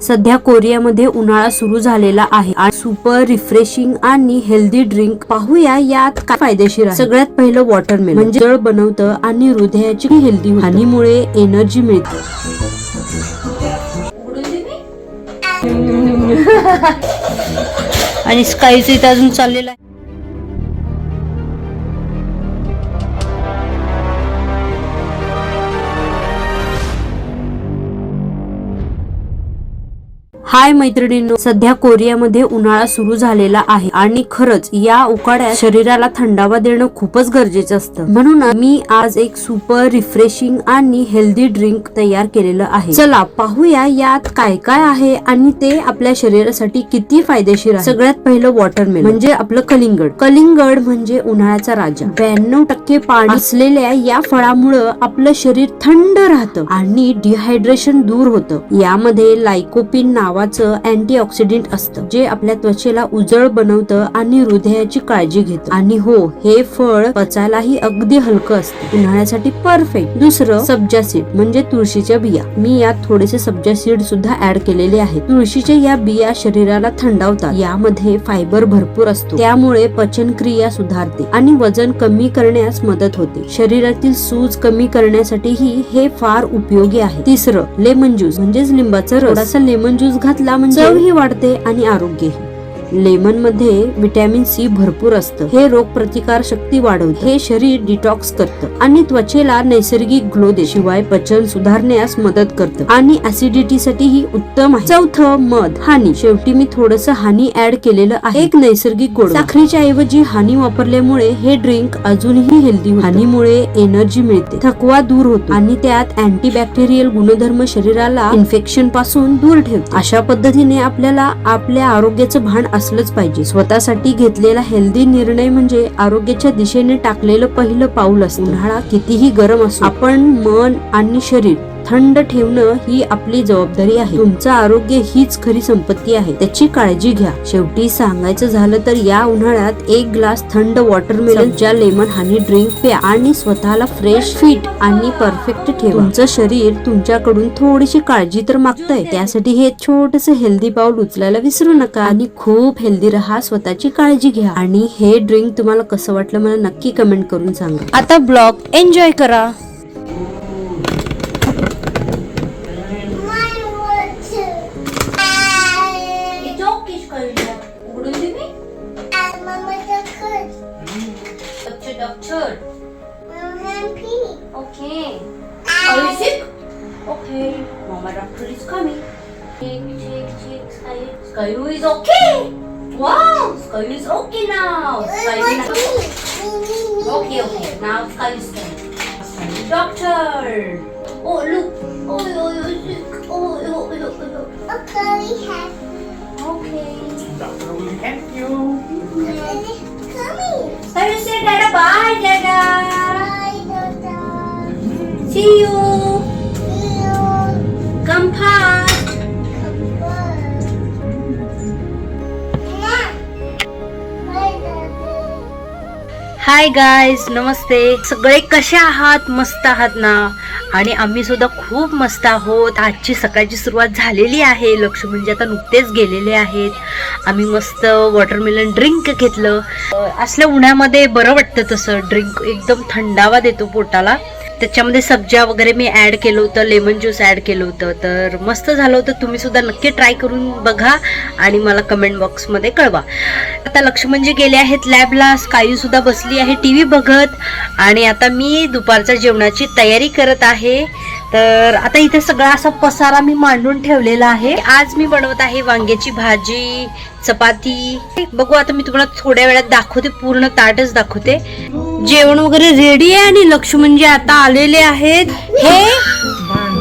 सध्या कोरियामध्ये उन्हाळा सुरू झालेला आहे. आणि सुपर रिफ्रेशिंग आणि हेल्दी ड्रिंक पाहूया यात काय फायदेशीर आहे. सगळ्यात पहिलं वॉटरमेलन म्हणजे जळ बनवतं आणि हृदयाची हेल्दी हानीमुळे एनर्जी मिळते. आणि स्कायचं इथं अजून चाललेलं आहे. हाय मैत्रिणींनो सध्या कोरियामध्ये उन्हाळा सुरू झालेला आहे आणि खरंच या उकाड्यात शरीराला थंडावा देणं खूपच गरजेचं असतं. म्हणून मी आज एक सुपर रिफ्रेशिंग आणि हेल्दी ड्रिंक तयार केलेलं आहे. चला पाहूया यात काय काय आहे आणि ते आपल्या शरीरासाठी किती फायदेशीर आहे. सगळ्यात पहिलं वॉटरमेल म्हणजे आपलं कलिंगड. कलिंगड म्हणजे उन्हाळ्याचा राजा. ब्याण्णव टक्के पाणी असलेल्या या फळामुळं आपलं शरीर थंड राहतं आणि डिहायड्रेशन दूर होतं. यामध्ये लायकोपिन नावाचं अँटी ऑक्सिडेंट असतं जे आपल्या त्वचेला उजळ बनवतं आणि हृदयाची काळजी घेतं. आणि हो हे फळ पचायलाही अगदी हलकं असतं. उन्हाळ्यासाठी परफेक्ट दुसरं सब्जा सीड म्हणजे तुळशीच्या बिया. मी यात थोडेसे सब्जा सीड सुद्धा ऍड केलेले आहेत. तुळशीच्या या बिया शरीराला थंडावतात. यामध्ये फायबर भरपूर असतो. त्यामुळे पचनक्रिया सुधारते आणि वजन कमी करण्यास मदत होते. शरीरातील सूज कमी करण्यासाठीही हे फार उपयोगी आहे. तिसरं लेमन ज्यूस म्हणजेच लिंबाचा रस. थोडासा लेमन ज्यूस घातला म्हणजे चवही वाढते आणि आरोग्यही. लेमनमध्ये विटॅमिन सी भरपूर असतं. हे रोग प्रतिकार शक्ती वाढवते. हे शरीर डिटॉक्स करतं आणि त्वचेला नैसर्गिक ग्लो दे शिवाय पचन सुधारण्यास मदत करतं आणि ऍसिडिटी साठी ही उत्तम आहे. चौथं मध. हानी. शेवटी मी थोडस हानी ऍड केलेलं आहे. एक नैसर्गिक गोड साखरेच्या ऐवजी हानी वापरल्यामुळे हे ड्रिंक अजूनही हेल्दी हानीमुळे एनर्जी मिळते. थकवा दूर होतो आणि त्यात अँटीबॅक्टेरियल गुणधर्म शरीराला इन्फेक्शनपासून दूर ठेवतो. अशा पद्धतीने आपल्याला आपल्या आरोग्याचं भान असलंच पाहिजे. स्वतःसाठी घेतलेला हेल्दी निर्णय म्हणजे आरोग्याच्या दिशेने टाकलेलं पहिलं पाऊल असतं. उन्हाळा कितीही गरम असो आपण मन आणि शरीर थंड ठेवणं ही आपली जबाबदारी आहे. तुमचं आरोग्य हीच खरी संपत्ती आहे. त्याची काळजी घ्या. शेवटी सांगायचं झालं तर या उन्हाळ्यात एक ग्लास थंड वॉटरमेलन ज्या लेमन हनी ड्रिंक प्या आणि स्वतःला फ्रेश फिट आणि परफेक्ट ठेवा. तुमचं शरीर तुमच्याकडून थोडीशी काळजी तर मागतंय. त्यासाठी हे छोटस हेल्दी पाऊल उचलायला विसरू नका. आणि खूप हेल्दी राहा. स्वतःची काळजी घ्या. आणि हे ड्रिंक तुम्हाला कसं वाटलं मला नक्की कमेंट करून सांगा. आता ब्लॉग एन्जॉय करा. Doctor is coming. Check, check, check. Sky, Skyu is okay. Wow, Skyu is okay now. Skyu me. okay, okay. Now Skyu is coming. Doctor. Oh look. Oh, oh, oh, sick. Oh, oh, oh, oh, oh. Okay, we have. Okay. Doctor will help you. Coming. Skyu say Dada bye, Dada. Bye, Dada. See you. Hi guys नमस्ते. सगळे कसे आहात? मस्त आहात ना? आणि आम्ही सुद्धा खूप मस्त आहोत. आजची सकाळची सुरुवात झालेली आहे. लक्ष म्हणजे आता नुकतेच गेलेले आहेत. आम्ही मस्त वॉटरमेलन ड्रिंक घेतलं. असल्या उन्हामध्ये बरं वाटतं तसं. ड्रिंक एकदम थंडावा देतो पोटाला. त्याच्यामध्ये सब्जा वगैरे मी ॲड केलं होतं लेमन ज्यूस ॲड केलं होतं. तर मस्त झालं होतं. तुम्ही सुद्धा नक्की ट्राय करून बघा आणि मला कमेंट बॉक्समध्ये कळवा. आता लक्ष्मणजी म्हणजे गेले आहेत लॅबला स्कायू सुद्धा बसली आहे. टी व्ही बघत. आणि आता मी दुपारच्या जेवणाची तयारी करत आहे. तर आता इथे सगळा असा पसारा मी मांडून ठेवलेला आहे. आज मी बनवत आहे वांग्याची भाजी चपाती. बघू आता मी तुम्हाला थोड्या वेळात दाखवते पूर्ण ताटच दाखवते. जेवण वगैरे रेडी आहे आणि लक्ष म्हणजे आता आलेले आहेत. हे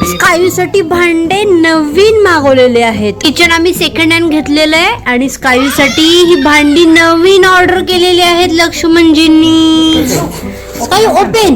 स्कायू साठी भांडे नवीन मागवलेले आहेत. किचन आम्ही सेकंड हँड घेतलेलं आहे आणि स्कायू साठी ही भांडी नवीन ऑर्डर केलेली आहेत लक्ष्मणजींनी स्कायू ओपन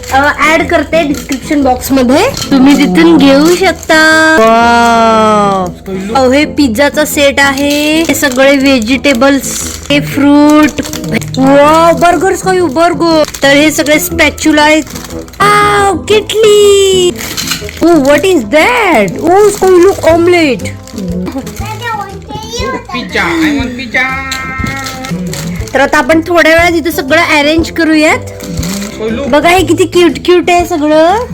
ऍड करते डिस्क्रिप्शन डिस्क्रिप्शन बॉक्समध्ये. तुम्ही तिथून घेऊ शकता. हे पिझ्झाचा सेट आहे. हे सगळे व्हेजिटेबल्स हे फ्रूट बर्गर खाऊ बर्गर तर हे सगळे स्पॅच्युला आहेत. किटली ओ what is that oh look omelette pizza. तर आता आपण थोड्या वेळात इथं सगळं अरेंज करूयात. बघा हे किती क्यूट क्यूट आहे सगळं.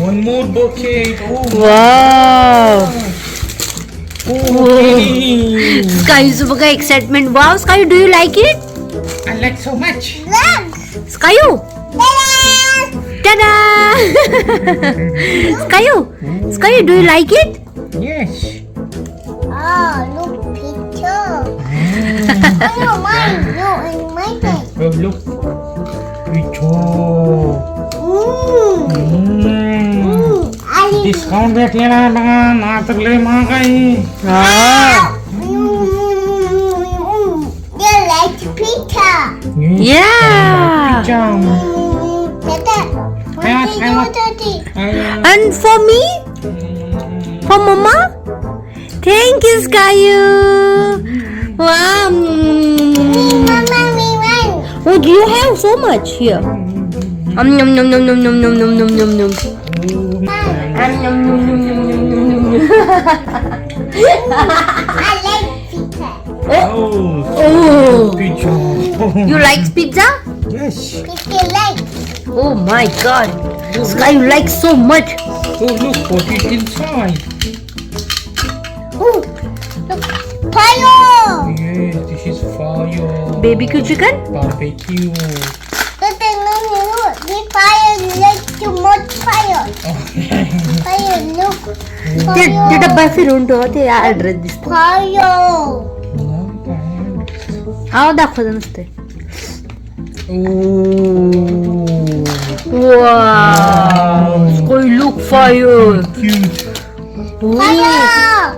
वन मोर बोके स्काईज बघा excitement wow Sky do you like it I like so much स्कायू tada स्कायू स्कायू do you like it yes I don't mind doing my thing. Well, look. Picho. Mmm. Mm. Mmm. I didn't. Discount भेटलेला आहे बघा नातरले महाग आहे हा Mm, You like pizza. Yeah. Picho. Mm, Pizza. What do you do? And for me? For mama? Thank you, Skyu. Wow. Oh, do you have so much here? Um, nom, nom, nom, nom, nom, nom, nom, nom, nom, nom. Um. I like pizza. Oh. oh. Pizza. You like pizza? Yes. Pizza like. Oh my god. This guy likes so much. Oh, look what is inside. Oh, look. Fire! Baby Barbecue chicken? Barbecue. But you the fire like too much fire. fire look. Did did a bus run to the address this time? Fire. आओ wow. नसते कोई look fire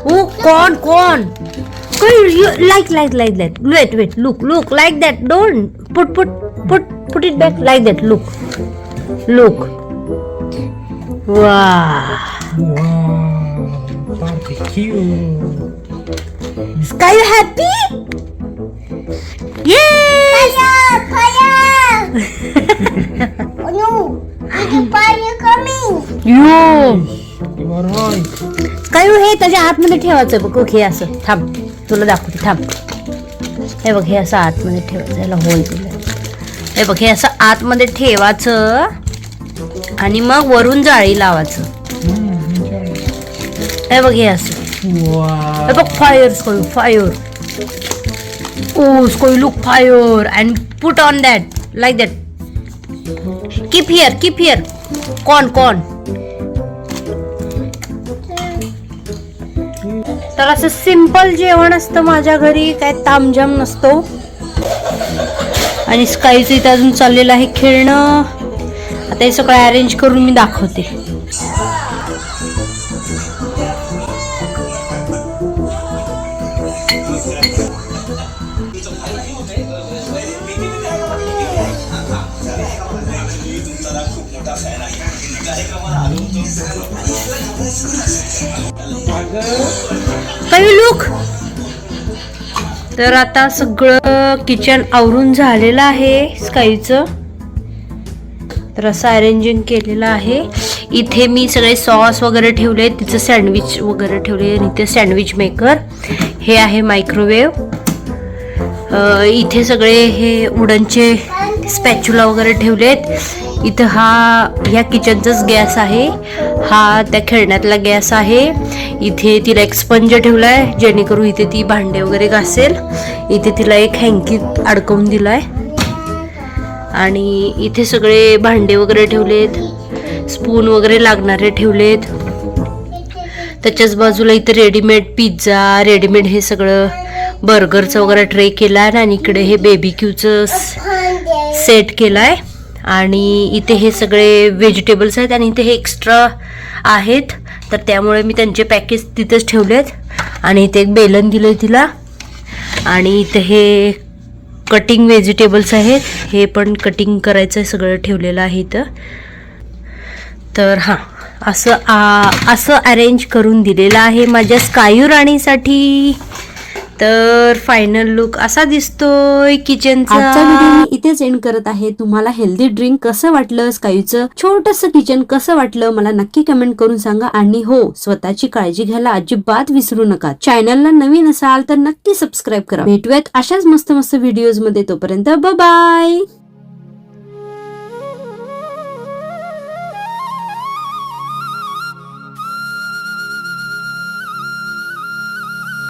oh, कौन कौन Oh. Oh. Sky, you like, like, like that. Wait, wait. Look, look, like that. Don't put, put, put, put it back like that. Look, look. Wow. Wow. Barbecue. Sky, you happy? Yes. Fire. Fire. oh no. The fire coming. You. You are right. काय हे त्याच्या आतमध्ये ठेवायचं बघ हे असं थांब तुला दाखवते थांब. हे बघ हे असं आतमध्ये ठेवायचं याला होल दिलं हे बघ हे असं आतमध्ये ठेवायचं आणि मग वरून जाळी लावायचं. हे बघ हे असं. हे बघ fire Sky fire oh Sky look fire and put on that like that keep here keep here कॉन कॉन तर असं सिंपल जेवण असतं माझ्या घरी काय तामझाम नसतो. आणि स्कायचं इथं अजून चाललेलं आहे खेळणं. आता हे सगळं अरेंज करून मी दाखवते. काही लुक? तर आता सगळं किचन आवरून झालेलं आहे स्काईचं. तर असं अरेंजिंग केलेलं आहे. इथे मी सगळे सॉस वगैरे ठेवले तिचं सँडविच वगैरे ठेवले आणि ते सँडविच मेकर हे आहे मायक्रोवेव्ह इथे सगळे हे उडनचे स्पॅच्युला वगैरे ठेवलेत इथं हा ह्या किचनचाच गॅस आहे. हा त्या खेळण्यातला गॅस आहे. इथे तिला एक स्पंज ठेवला आहे जेणेकरून इथे ती भांडे वगैरे घासेल. इथे तिला एक हँकीत अडकवून दिलाय. आणि इथे सगळे भांडे वगैरे ठेवलेत. स्पून वगैरे लागणारे ठेवलेत. त्याच्याच बाजूला इथे रेडीमेड पिझ्झा रेडीमेड हे सगळं बर्गरचं वगैरे ट्रे केला आहे आणि इकडे हे बेबी क्यूचं सेट केला आहे आणि इथे हे सगळे व्हेजिटेबल्स आहेत आणि इथे हे एक्स्ट्रा आहेत. तर त्यामुळे मी त्यांचे पॅकेज तिथेच आहेत. आणि इथे एक बेलन दिलं आहे तिला. आणि इथे हे कटिंग व्हेजिटेबल्स आहेत. हे पण कटिंग करायचं आहे सगळं ठेवलेलं आहे इथं. तर हां असं असं अरेंज करून दिलेलं आहे माझ्या स्कायू राणीसाठी. तर फायनल लुक असा दिसतोय किचनचा व्हिडिओ मी इथेच एंड करत आहे. तुम्हाला हेल्दी ड्रिंक कसं वाटलं स्कायूचं छोटस किचन कसं वाटलं मला नक्की कमेंट करून सांगा. आणि हो स्वतःची काळजी घ्यायला अजिबात विसरू नका. चॅनलला नवीन असाल तर नक्की सबस्क्राईब करा. भेटूयात अशाच मस्त मस्त व्हिडिओजमध्ये. तोपर्यंत बाय